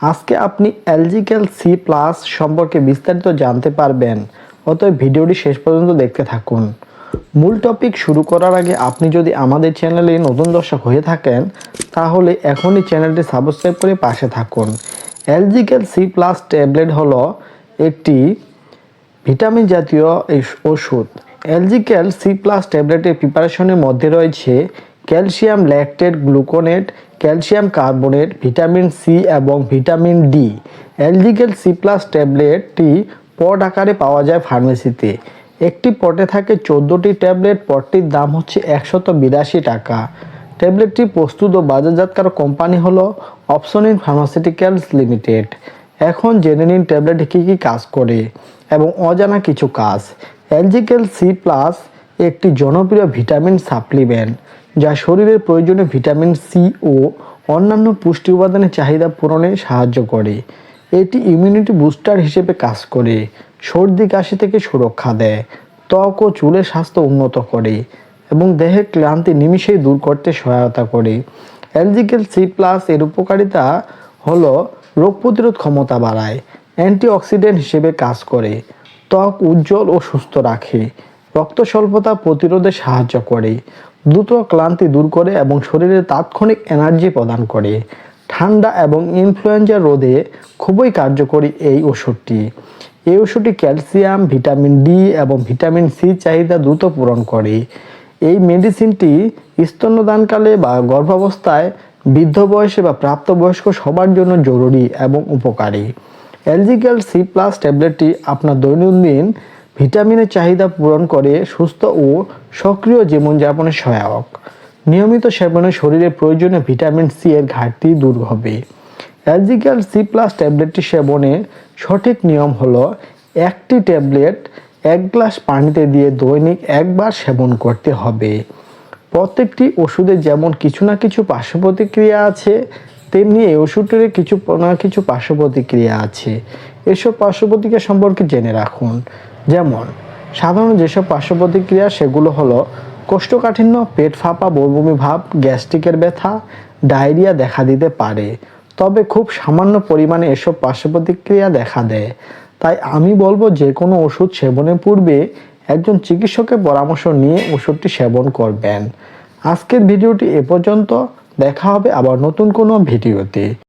আজকে আপনি এলজিক্যাল C plus সম্পর্কে বিস্তারিত জানতে পারবেন। অতএব ভিডিওটি শেষ পর্যন্ত দেখতে থাকুন। মূল টপিক শুরু করার আগে আপনি যদি আমাদের চ্যানেলে নতুন দর্শক হয়ে থাকেন, তাহলে এখনই চ্যানেলটি সাবস্ক্রাইব করে পাশে থাকুন। এলজিক্যাল সি প্লাস ট্যাবলেট হলো একটি ভিটামিন জাতীয় ওষুধ এলজিক্যাল সি প্লাস ট্যাবলেটের প্রিপারেশনের মধ্যে রয়েছে calcium lactate gluconate, calcium carbonate, vitamin C এবং ভিটামিন ডি। এলজিক্যাল সি প্লাস ট্যাবলেটটি পট আকারে পাওয়া যায় ফার্মেসিতে। একটি পটে থাকে চোদ্দোটি ট্যাবলেট, পটটির দাম হচ্ছে একশত বিরাশি টাকা। ট্যাবলেটটি প্রস্তুত ও বাজারজাতকারক কোম্পানি হলো অপশনিন ফার্মাসিউটিক্যালস লিমিটেড। এখন জেনে নিন ট্যাবলেট কী কী কাজ করে এবং অজানা কিছু কাজ। এলজিক্যাল সি প্লাস একটি জনপ্রিয় ভিটামিন সাপ্লিমেন্ট। যা শরীরের প্রয়োজনে ভিটামিন সি ও অন্যান্য পুষ্টি উপাদানের চাহিদা পূরণে সাহায্য করে। এটি ইমিউনিটি বুস্টার হিসেবে কাজ করে, সর্দি কাশি থেকে সুরক্ষা দেয়, ত্বক ও চুলের স্বাস্থ্য উন্নত করে এবং দেহের ক্লান্তি নিমিষেই দূর করতে সহায়তা করে। এলজিক্যাল সি প্লাস এর উপকারিতা হলো রোগ প্রতিরোধ ক্ষমতা বাড়ায় অ্যান্টিঅক্সিডেন্ট হিসেবে কাজ করে, ত্বক উজ্জ্বল ও সুস্থ রাখে রক্ত স্বল্পতা প্রতিরোধে সাহায্য করে দ্রুত ক্লান্তি দূর করে এবং শরীরে তাৎক্ষণিক এনার্জি প্রদান করে। ঠান্ডা এবং ইনফ্লুয়েঞ্জা রোধে খুবই কার্যকরী এই ওষুধটি। এই ওষুধটি ক্যালসিয়াম, ভিটামিন ডি এবং ভিটামিন সি চাহিদা দ্রুত পূরণ করে। এই মেডিসিনটি স্তন্যদানকালে বা গর্ভাবস্থায় বৃদ্ধ বয়সে বা প্রাপ্তবয়স্ক সবার জন্য জরুরি এবং উপকারী। এলজিক্যাল সি প্লাস ট্যাবলেটটি আপনার দৈনন্দিন ভিটামিনের চাহিদা পূরণ করে, সুস্থ ও সক্রিয় জীবনযাপনে সহায়ক। নিয়মিত সেবনে শরীরে প্রয়োজনীয় ভিটামিন সি এর ঘাটতি দূর হবে। অ্যালজিক্যাল সি প্লাস ট্যাবলেটটি সেবনের সঠিক নিয়ম হলো একটি ট্যাবলেট এক গ্লাস পানিতে দিয়ে দৈনিক একবার সেবন করতে হবে। প্রত্যেকটি ওষুধে যেমন কিছু না কিছু পার্শ্ব প্রতিক্রিয়া আছে, তেমনি এই ওষুধটির কিছু না কিছু পার্শ্ব প্রতিক্রিয়া আছে। এসব পার্শ্ব প্রতিক্রিয়া সম্পর্কে জেনে রাখুন। যেমন, সাধারণ যেসব পার্শ্ব প্রতিক্রিয়া সেগুলো হলো কোষ্ঠকাঠিন্য, পেট ফাঁপা বমি ভাব, গ্যাস্ট্রিকের ব্যথা, ডায়রিয়া দেখা দিতে পারে। তবে খুব সামান্য পরিমাণে এসব পার্শ্ব প্রতিক্রিয়া দেখা দেয়। তাই আমি বলব যে কোনো ওষুধ সেবনের পূর্বে একজন চিকিৎসকের পরামর্শ নিয়ে ওষুধটি সেবন করবেন। আজকের ভিডিওটি এ পর্যন্ত। দেখা হবে আবার নতুন কোনো ভিডিওতে।